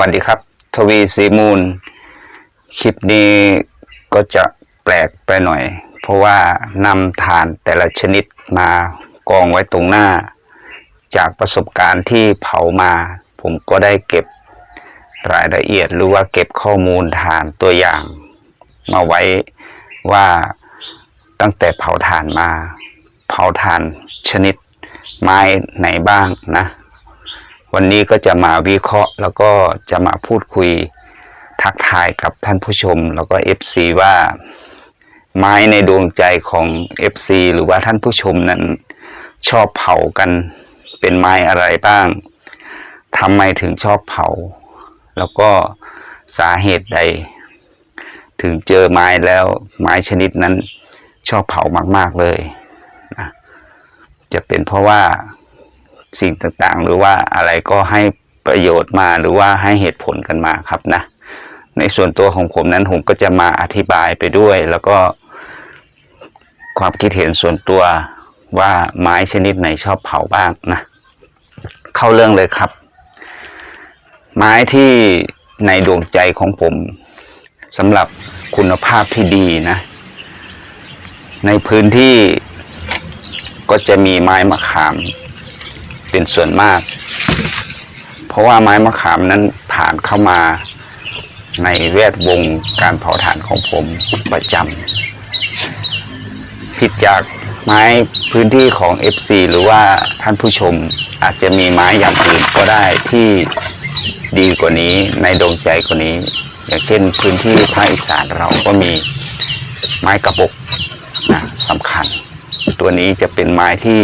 วัสดีครับ ทวีสีมูล คลิปนี้ก็จะแปลกไปหน่อย เพราะว่านำทานแต่ละชนิดมากองไว้ตรงหน้า จากประสบการณ์ที่เผามา ผมก็ได้เก็บรายละเอียดหรือว่าเก็บข้อมูลทานตัวอย่าง มาไว้ว่าตั้งแต่เผาถ่านมา เผาถ่านชนิดไม้ไหนบ้างนะ วันนี้ก็จะมาวิเคราะห์ แล้วก็จะมาพูดคุยทักทายกับท่านผู้ชม แล้วก็ FC ว่า ไม้ในดวงใจของ FC หรือว่าท่านผู้ชมนั้นชอบเผากันเป็นไม้อะไรบ้างทำไมถึงชอบเผา แล้วก็สาเหตุใด ถึงเจอไม้แล้วไม้ชนิดนั้นชอบเผามาก ๆเลยนะจะเป็นเพราะว่า สิ่งต่างๆ หรือว่าอะไรก็ให้ประโยชน์มาหรือว่าให้เหตุผลกันมาครับนะ ในส่วนตัวของผมนั้นผมก็จะมาอธิบายไปด้วย แล้วก็ความคิดเห็นส่วนตัวว่าไม้ชนิดไหนชอบเผาบ้างนะ เข้าเรื่องเลยครับ ไม้ที่ในดวงใจของผมสำหรับคุณภาพที่ดีนะ ในพื้นที่ก็จะมีไม้มะขาม เป็นส่วนมาก เพราะว่าไม้มะขามนั้นผ่านเข้ามาในแวดวงการเผาถ่านของผมประจำผิดจากไม้พื้นที่ของ FC หรือว่าท่านผู้ชมอาจจะมีไม้อย่างอื่นก็ได้ที่ดีกว่านี้ในดวงใจกว่านี้ อย่างเช่นพื้นที่ภาคอีสานเราก็มีไม้กระบอกนะสำคัญ ตัวนี้จะเป็นไม้ที่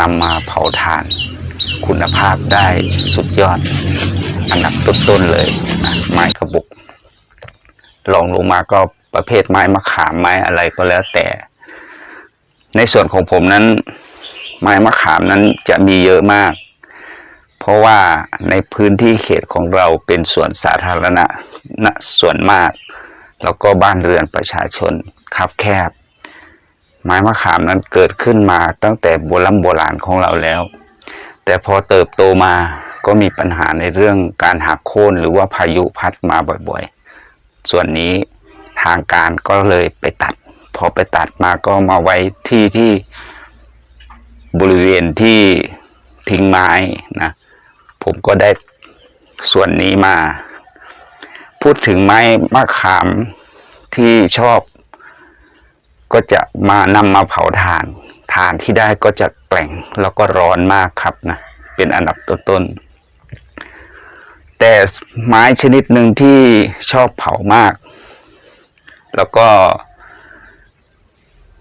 นำมาเผาถ่าน คุณภาพได้สุดยอด อันดับต้นๆเลยนะไม้กระบอกลองลงมาก็ประเภทไม้มะขามไม้อะไรก็แล้วแต่ ในส่วนของผมนั้น ไม้มะขามนั้นจะมีเยอะมาก เพราะว่าในพื้นที่เขตของเราเป็นส่วนสาธารณะณส่วนมาก แล้วก็บ้านเรือนประชาชนคับแคบ ไม้มะขามนั้นเกิดขึ้นมาตั้งแต่โบราณโบราณของเราแล้ว แต่พอเติบโตมาก็มีปัญหาในเรื่องการหักโค่นหรือว่าพายุพัดมาบ่อยๆ ส่วนนี้ทางการก็เลยไปตัด พอไปตัดมาก็มาไว้ที่ที่บริเวณที่ทิ้งไม้นะผมก็ได้ส่วนนี้มา พูดถึงไม้มะขามที่ชอบ ก็จะมานำมาเผาถ่านถ่านที่ได้ก็จะแกร่งแล้วก็ร้อนมากครับนะเป็นอันดับต้นๆแต่ไม้ชนิดหนึ่งที่ชอบเผามาก แล้วก็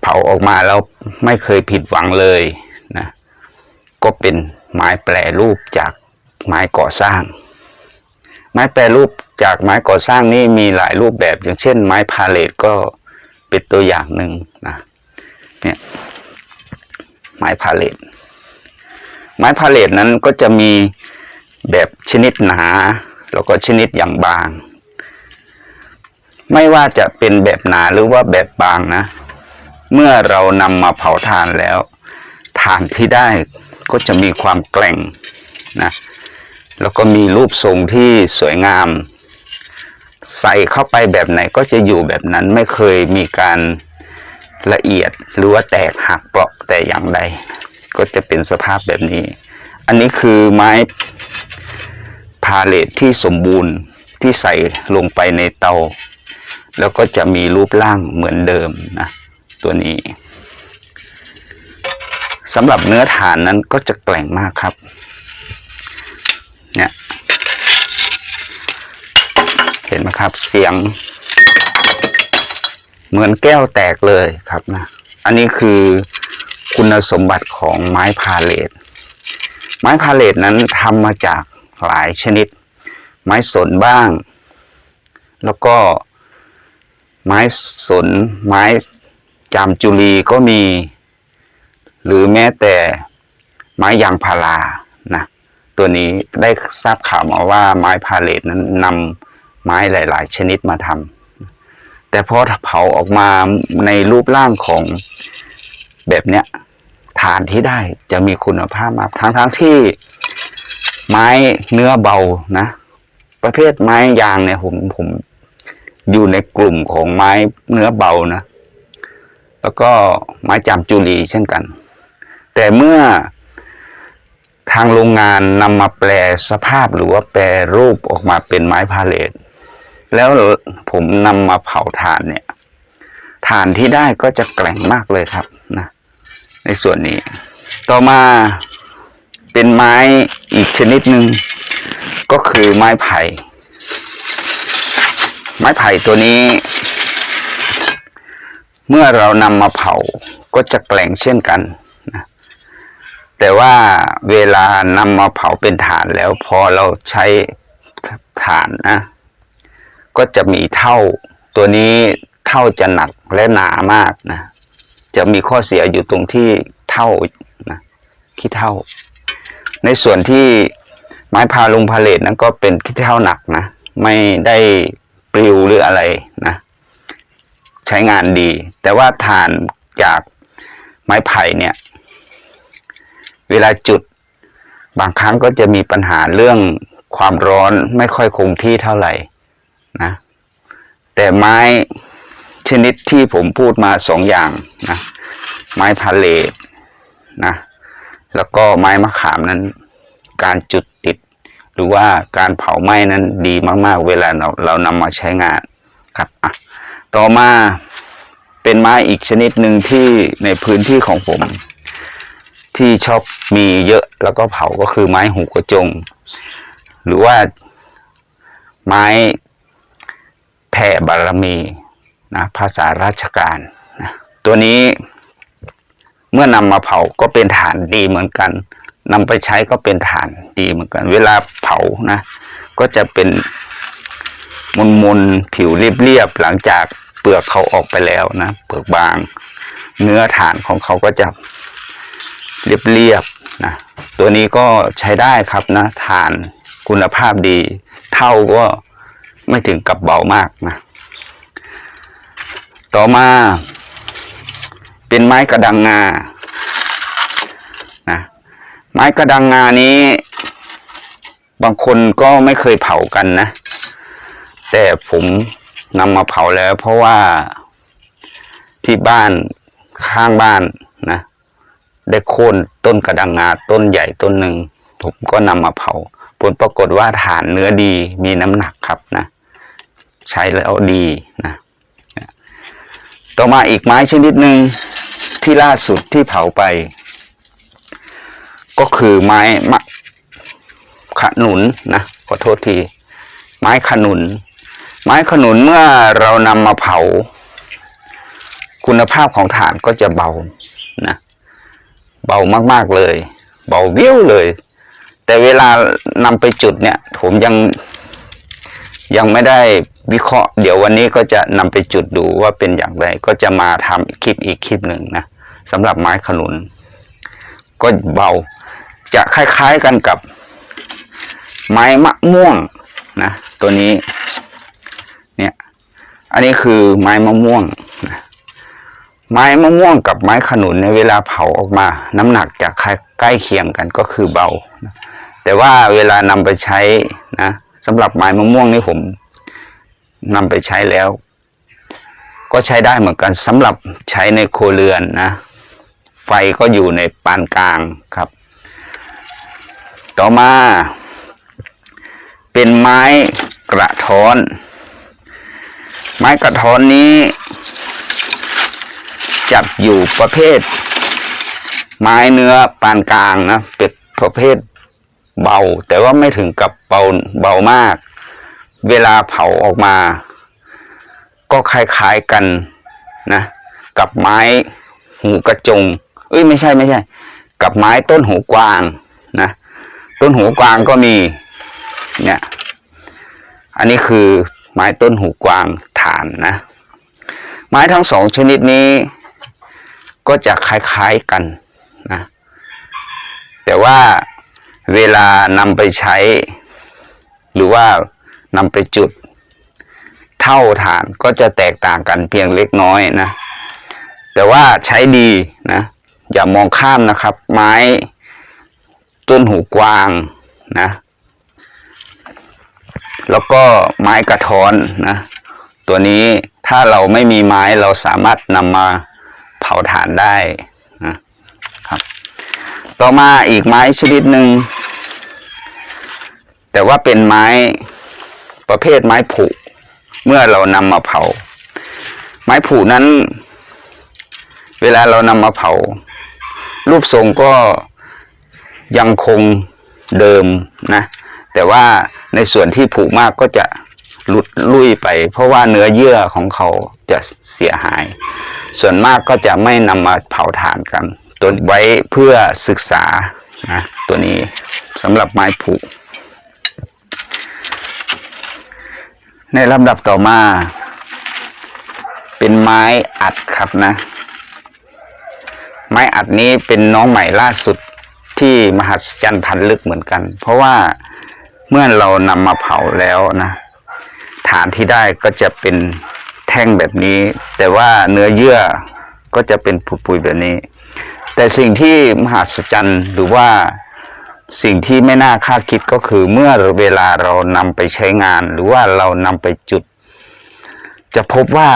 เผาออกมาแล้วไม่เคยผิดหวังเลยนะก็เป็นไม้แปรรูปจากไม้ก่อสร้าง ไม้แปรรูปจากไม้ก่อสร้างนี่มีหลายรูปแบบ อย่างเช่น ไม้พาเลทก็ เป็นตัวอย่างหนึ่งนะเนี่ยไม้พาเลทไม้พาเลทนั้นก็จะมีแบบชนิดหนา แล้วก็ชนิดอย่างบาง ไม่ว่าจะเป็นแบบหนาหรือว่าแบบบางนะ เมื่อเรานำมาเผาถ่านแล้วถ่านที่ได้ก็จะมีความแกร่งนะแล้วก็มีรูปทรงที่สวยงาม ใส่เข้าไปแบบไหนก็จะอยู่แบบนั้นไม่เคยมีการละเอียดหรือว่าแตกหักเปราะแต่อย่างใด ก็จะเป็นสภาพแบบนี้ อันนี้คือไม้พาเลทที่สมบูรณ์ที่ใส่ลงไปในเตา แล้วก็จะมีรูปร่างเหมือนเดิมนะตัวนี้สำหรับเนื้อฐานนั้นก็จะแกร่งมากครับ เนี่ย ห็นไหมครับ เสียง เหมือนแก้วแตกเลยครับนะอันนี้คือคุณสมบัติของไม้พาเลทไม้พาเลทนั้นทำมาจากหลายชนิด ไม้สนบ้าง แล้วก็ไม้สน ไม้จามจุลีก็มี หรือแม้แต่ไม้ยางพารานะตัวนี้ได้ทราบข่าวมาว่าไม้พาเลทนั้นนำ ไม้หลาย ๆ ชนิดมาทำแต่พอเผาออกมาในรูปร่างของแบบเนี้ยฐานที่ได้จะมีคุณภาพมากทั้งทั้งๆที่ไม้เนื้อเบานะ ประเภทไม้ยางเนี่ยผมผมอยู่ในกลุ่มของไม้เนื้อเบานะ แล้วก็ไม้จามจุลีเช่นกัน แต่เมื่อทางโรงงานนำมาแปลสภาพหรือว่าแปลรูปออกมาเป็นไม้พาเลท แล้วผมนำมาเผาถ่านเนี่ยถ่านที่ได้ก็จะแกร่งมากเลยครับนะในส่วนนี้ ต่อมาเป็นไม้อีกชนิดหนึ่งก็คือไม้ไผ่ ไม้ไผ่ตัวนี้ เมื่อเรานำมาเผาก็จะแกร่งเช่นกันนะแต่ว่าเวลานำมาเผาเป็นฐานแล้วพอเราใช้ฐานนะ ก็จะมีเท่า ตัวนี้เท่าจะหนักและหนามากนะ จะมีข้อเสียอยู่ตรงที่เท่านะขี้เท่า ในส่วนที่ไม้พาลุงพาเลทนั้นก็เป็นขี้เท่าหนักนะไม่ได้ปลิวหรืออะไรนะใช้งานดี แต่ว่าฐานจากไม้ไผ่เนี่ย เวลาจุดบางครั้งก็จะมีปัญหาเรื่องความร้อนไม่ค่อยคงที่เท่าไหร่ นะ แต่ไม้ชนิดที่ผมพูดมาสองอย่างนะไม้พาเลทนะแล้วก็ไม้มะขามนั้น การจุดติด หรือว่าการเผาไหม้นั้นดีมากๆ เวลาเราเรานำมาใช้งานครับอะต่อมาเป็นไม้อีกชนิดหนึ่งที่ในพื้นที่ของผม ที่ชอบมีเยอะแล้วก็เผาก็คือไม้หูกระจง หรือว่าไม้ แผ่บารมีนะภาษาราชการนะตัวนี้เมื่อนำมาเผาก็เป็นฐานดีเหมือนกันนำไปใช้ก็เป็นฐานดีเหมือนกัน เวลาเผานะ ก็จะเป็นมนมนผิวเรียบๆหลังจากเปลือกเขาออกไปแล้วนะเปลือกบาง เนื้อฐานของเขาก็จะเรียบๆนะตัวนี้ก็ใช้ได้ครับนะฐานคุณภาพดี เท่าก็ ไม่ถึงกับเบามากนะ ต่อมาเป็นไม้กระดังงา นะ ไม้กระดังงานี้ บางคนก็ไม่เคยเผากันนะ แต่ผมนำมาเผาแล้ว เพราะว่าที่บ้านข้างบ้านนะ ได้โค่นต้นกระดังงาต้นใหญ่ต้นหนึ่ง ผมก็นำมาเผาผลปรากฏว่าฐานเนื้อดีมีน้ำหนักครับนะ ใช้แล้วดีนะต่อมาอีกไม้ชนิดหนึ่งที่ล่าสุดที่เผาไป ก็คือไม้มะขนุนนะขอโทษที ไม้ขนุน ไม้ขนุนเมื่อเรานำมาเผา คุณภาพของถ่านก็จะเบานะเบามากๆเลย เบาวิวเลย แต่เวลานำไปจุดเนี่ย ผมยังยังไม่ได้ วิเคราะห์เดี๋ยววันนี้ก็จะนำไปจุดดูว่าเป็นอย่างไร ก็จะมาทำคลิปอีกคลิปหนึ่งนะสำหรับไม้ขนุน ก็เบาจะคล้ายๆกันกับ ไม้มะม่วงนะตัวนี้ เนี่ย อันนี้คือไม้มะม่วงนะไม้มะม่วงกับไม้ขนุนในเวลาเผาออกมา น้ำหนักจะใกล้เคียงกันก็คือเบานะแต่ว่าเวลานำไปใช้นะสำหรับไม้มะม่วงนี่ผม นำไปใช้แล้ว ก็ใช้ได้เหมือนกันสำหรับใช้ในโครเรือนนะ ไฟก็อยู่ในปานกลางครับ ต่อมา เป็นไม้กระท้อน ไม้กระท้อนนี้ จัดอยู่ประเภท ไม้เนื้อปานกลางนะเป็นประเภทเบา แต่ว่าไม่ถึงกับเบาเบามาก เวลาเผาออกมา ก็คล้ายๆกันนะ กับไม้หูกระจง เอ้ยไม่ใช่ไม่ใช่ กับไม้ต้นหูกวางนะ ต้นหูกวางก็มี เนี่ย อันนี้คือไม้ต้นหูกวางฐานนะ ไม้ทั้งสองชนิดนี้ ก็จะคล้ายๆกันนะ แต่ว่าเวลานำไปใช้ หรือว่า นำไปจุด เท่าฐานก็จะแตกต่างกันเพียงเล็กน้อยนะ แต่ว่าใช้ดีนะ อย่ามองข้ามนะครับ ไม้ต้นหูกวางนะ แล้วก็ไม้กระท้อนนะ ตัวนี้ถ้าเราไม่มีไม้เราสามารถนำมาเผาถ่านได้นะครับ ต่อมาอีกไม้ชนิดหนึ่งแต่ว่าเป็นไม้ ประเภทไม้ผุ เมื่อเรานำมาเผา ไม้ผุนั้น เวลาเรานำมาเผา รูปทรงก็ยังคงเดิมนะ แต่ว่าในส่วนที่ผุมากก็จะหลุดลุยไป เพราะว่าเนื้อเยื่อของเขาจะเสียหาย ส่วนมากก็จะไม่นำมาเผาถ่านกันตัวไว้เพื่อศึกษานะตัวนี้สำหรับไม้ผุ ในลำดับต่อมา เป็นไม้อัดครับนะ ไม้อัดนี้เป็นน้องใหม่ล่าสุดที่มหัศจรรย์พันลึกเหมือนกัน เพราะว่าเมื่อเรานำมาเผาแล้วนะ ฐานที่ได้ก็จะเป็นแท่งแบบนี้ แต่ว่าเนื้อเยื่อก็จะเป็นผุยๆแบบนี้ แต่สิ่งที่มหัศจรรย์หรือว่า สิ่งที่ไม่น่าคาดคิดก็คือเมื่อเวลาเรานำไปใช้งาน หรือว่าเรานำไปจุด จะพบว่า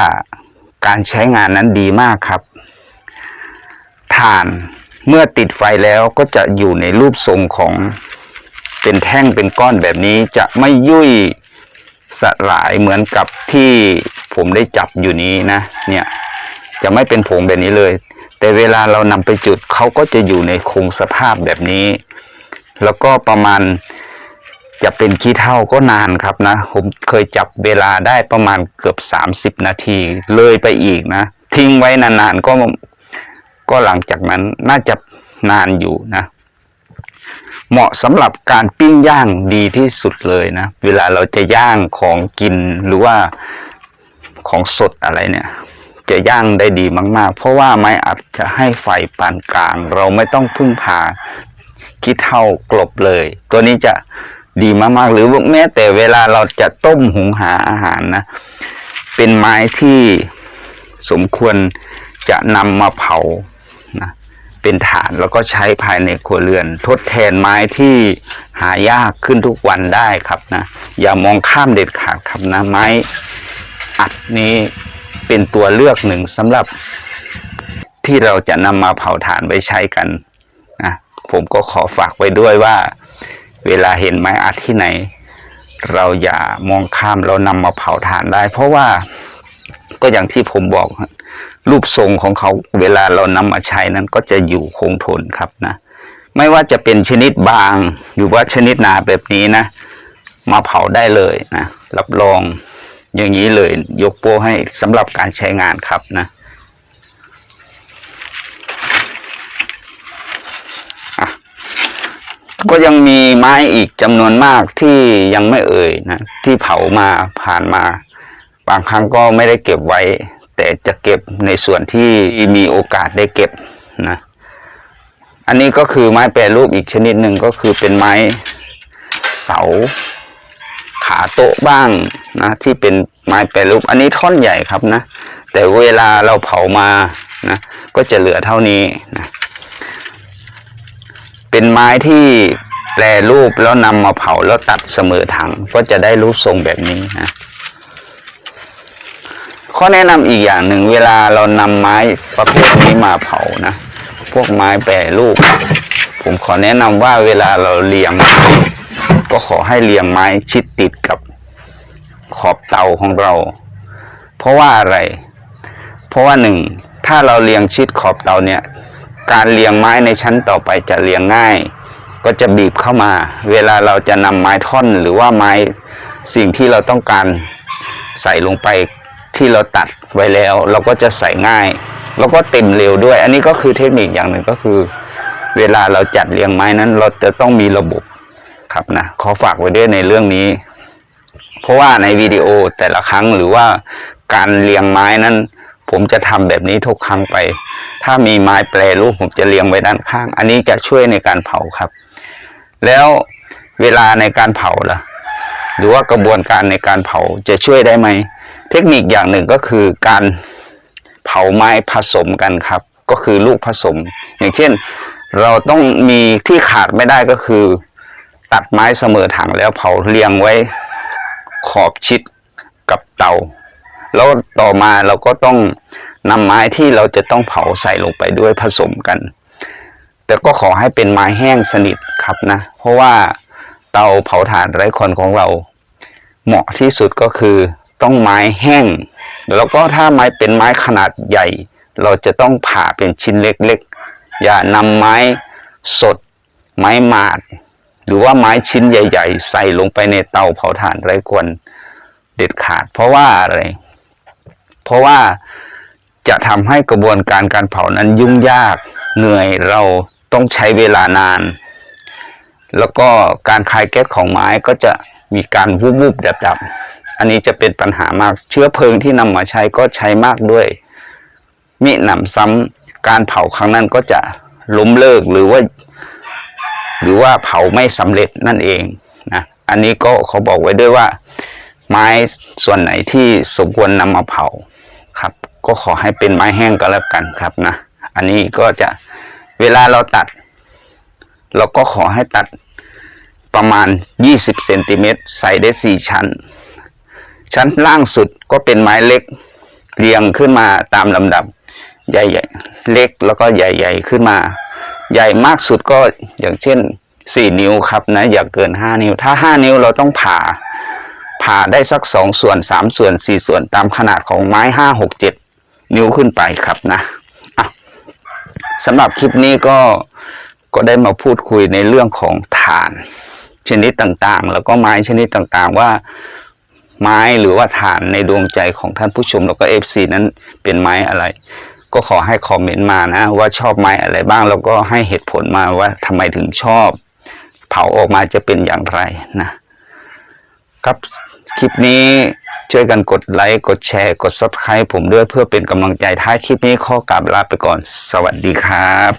การใช้งานนั้นดีมากครับถ่านเมื่อติดไฟแล้วก็จะอยู่ในรูปทรงของเป็นแท่งเป็นก้อนแบบนี้จะไม่ยุ่ยสลายเหมือนกับที่ผมได้จับอยู่นี้นะ เนี่ย จะไม่เป็นผงแบบนี้เลย แต่เวลาเรานำไปจุดเขาก็จะอยู่ในคงสภาพแบบนี้ แล้วก็ประมาณจะเป็นขี้เท่าก็นานครับนะ ผมเคยจับเวลาได้ประมาณเกือบสามสิบนาทีเลยไปอีกนะ ทิ้งไว้นานๆก็ก็หลังจากนั้นน่าจะนานอยู่นะ เหมาะสำหรับการปิ้งย่างดีที่สุดเลยนะ เวลาเราจะย่างของกินหรือว่าของสดอะไรเนี่ย จะย่างได้ดีมาก ๆ เพราะว่าไม้อัดจะให้ไฟปานกลาง เราไม่ต้องพึ่งพา ขี้เท่ากลบเลย ตัวนี้จะดีมากๆ หรือแม้แต่เวลาเราจะต้มหุงหาอาหารนะ เป็นไม้ที่สมควรจะนำมาเผานะเป็นฐานแล้วก็ใช้ภายในครัวเรือน ทดแทนไม้ที่หายากขึ้นทุกวันได้ครับนะ อย่ามองข้ามเด็ดขาดครับนะไม้อัดนี้เป็นตัวเลือกหนึ่งสำหรับที่เราจะนำมาเผาถ่านไว้ใช้กัน ผมก็ขอฝากไว้ด้วยว่า เวลาเห็นไม้อัดที่ไหน เราอย่ามองข้ามเรานำมาเผาถ่านได้ เพราะว่าก็อย่างที่ผมบอก รูปทรงของเขาเวลาเรานำมาใช้นั้นก็จะอยู่คงทนครับนะ ไม่ว่าจะเป็นชนิดบางหรือว่าชนิดหนาแบบนี้นะ มาเผาได้เลยนะรับรองอย่างนี้เลยยกโป้ให้สำหรับการใช้งานครับนะอะ ก็ยังมีไม้อีกจำนวนมากที่ยังไม่เอ่ยนะที่เผามาผ่านมา บางครั้งก็ไม่ได้เก็บไว้ แต่จะเก็บในส่วนที่มีโอกาสได้เก็บนะอันนี้ก็คือไม้แปรรูปอีกชนิดหนึ่งก็คือเป็นไม้เสาขาโต๊ะบ้างนะที่เป็นไม้แปรรูป อันนี้ท่อนใหญ่ครับนะ แต่เวลาเราเผามานะก็จะเหลือเท่านี้นะ เป็นไม้ที่แปรรูปแล้วนำมาเผาแล้วตัดเสมอถังก็จะได้รูปทรงแบบนี้นะข้อแนะนำอีกอย่างหนึ่งเวลาเรานำไม้ประเภทนี้มาเผานะ พวกไม้แปรรูป ผมขอแนะนำว่าเวลาเราเรียงก็ขอให้เรียงไม้ชิดติดกับขอบเตาของเรา เพราะว่าอะไร เพราะว่าหนึ่งถ้าเราเรียงชิดขอบเตาเนี่ย การเรียงไม้ในชั้นต่อไปจะเรียงง่าย ก็จะบีบเข้ามา เวลาเราจะนำไม้ท่อนหรือว่าไม้สิ่งที่เราต้องการใส่ลงไปที่เราตัดไว้แล้ว เราก็จะใส่ง่าย แล้วก็เต็มเร็วด้วย อันนี้ก็คือเทคนิคอย่างหนึ่งก็คือ เวลาเราจัดเรียงไม้นั้น เราจะต้องมีระบบครับนะขอฝากไว้ด้วยในเรื่องนี้ เพราะว่าในวิดีโอแต่ละครั้งหรือว่าการเรียงไม้นั้น ผมจะทำแบบนี้ทุกครั้งไป ถ้ามีไม้แปรรูปผมจะเรียงไว้ด้านข้าง อันนี้จะช่วยในการเผาครับ แล้วเวลาในการเผาล่ะ หรือว่ากระบวนการในการเผาจะช่วยได้ไหม เทคนิคอย่างหนึ่งก็คือการเผาไม้ผสมกันครับ ก็คือลูกผสม อย่างเช่น เราต้องมีที่ขาดไม่ได้ก็คือ ตัดไม้เสมอถังแล้วเผาเรียงไว้ขอบชิดกับเตา แล้วต่อมาเราก็ต้องนำไม้ที่เราจะต้องเผาใส่ลงไปด้วยผสมกัน แต่ก็ขอให้เป็นไม้แห้งสนิทครับนะ เพราะว่าเตาเผาถ่านไร้ควันของเรา เหมาะที่สุดก็คือต้องไม้แห้ง แล้วก็ถ้าไม้เป็นไม้ขนาดใหญ่ เราจะต้องผ่าเป็นชิ้นเล็กๆ อย่านำไม้สด ไม้หมาด หรือว่าไม้ชิ้นใหญ่ ๆ ใส่ลงไปในเตาเผาถ่านไร้ควันเด็ดขาด เพราะว่าอะไร เพราะว่าจะทำให้กระบวนการการเผานั้นยุ่งยากเหนื่อยเราต้องใช้เวลานาน แล้วก็การคายแก๊สของไม้ก็จะมีการวุบวุบดับดับๆอันนี้จะเป็นปัญหามากเชื้อเพลิงที่นำมาใช้ก็ใช้มากด้วย มิหนำซ้ำการเผาครั้งนั้นก็จะล้มเลิกหรือว่า หรือว่าเผาไม่สำเร็จนั่นเองนะอันนี้ก็เขาบอกไว้ด้วยว่า ไม้ส่วนไหนที่สมควรนำมาเผา ก็ขอให้เป็นไม้แห้งก็แล้วกันครับนะ อันนี้ก็จะเวลาเราตัด เราก็ขอให้ตัดประมาณ 20เซนติเมตรใส่ได้4ชั้น ชั้นล่างสุดก็เป็นไม้เล็กเรียงขึ้นมาตามลำดับ ใหญ่ๆ เล็กแล้วก็ใหญ่ ๆ ขึ้นมา ใหญ่มากสุดก็อย่างเช่น4นิ้วครับนะ อย่าเกิน5นิ้ว ถ้า5นิ้วเราต้องผ่าผ่าได้สัก2ส่วน3ส่วน4ส่วนตามขนาดของไม้5 6 7 นิ้วขึ้นไปครับนะอะสำหรับคลิปนี้ก็ก็ได้มาพูดคุยในเรื่องของถ่านชนิดต่างๆ แล้วก็ไม้ชนิดต่างๆ ว่าไม้หรือว่าถ่านในดวงใจของท่านผู้ชมแล้วก็เอฟซีนั้นเป็นไม้อะไร ก็ขอให้คอมเมนต์มานะ ว่าชอบไม้อะไรบ้าง แล้วก็ให้เหตุผลมาว่าทำไมถึงชอบ เผาออกมาจะเป็นอย่างไรนะครับ คลิปนี้ช่วยกันกดไลค์ กดแชร์ กด subscribe ผมด้วยเพื่อเป็นกำลังใจท้ายคลิปนี้ข้อกลับลาไปก่อน สวัสดีครับ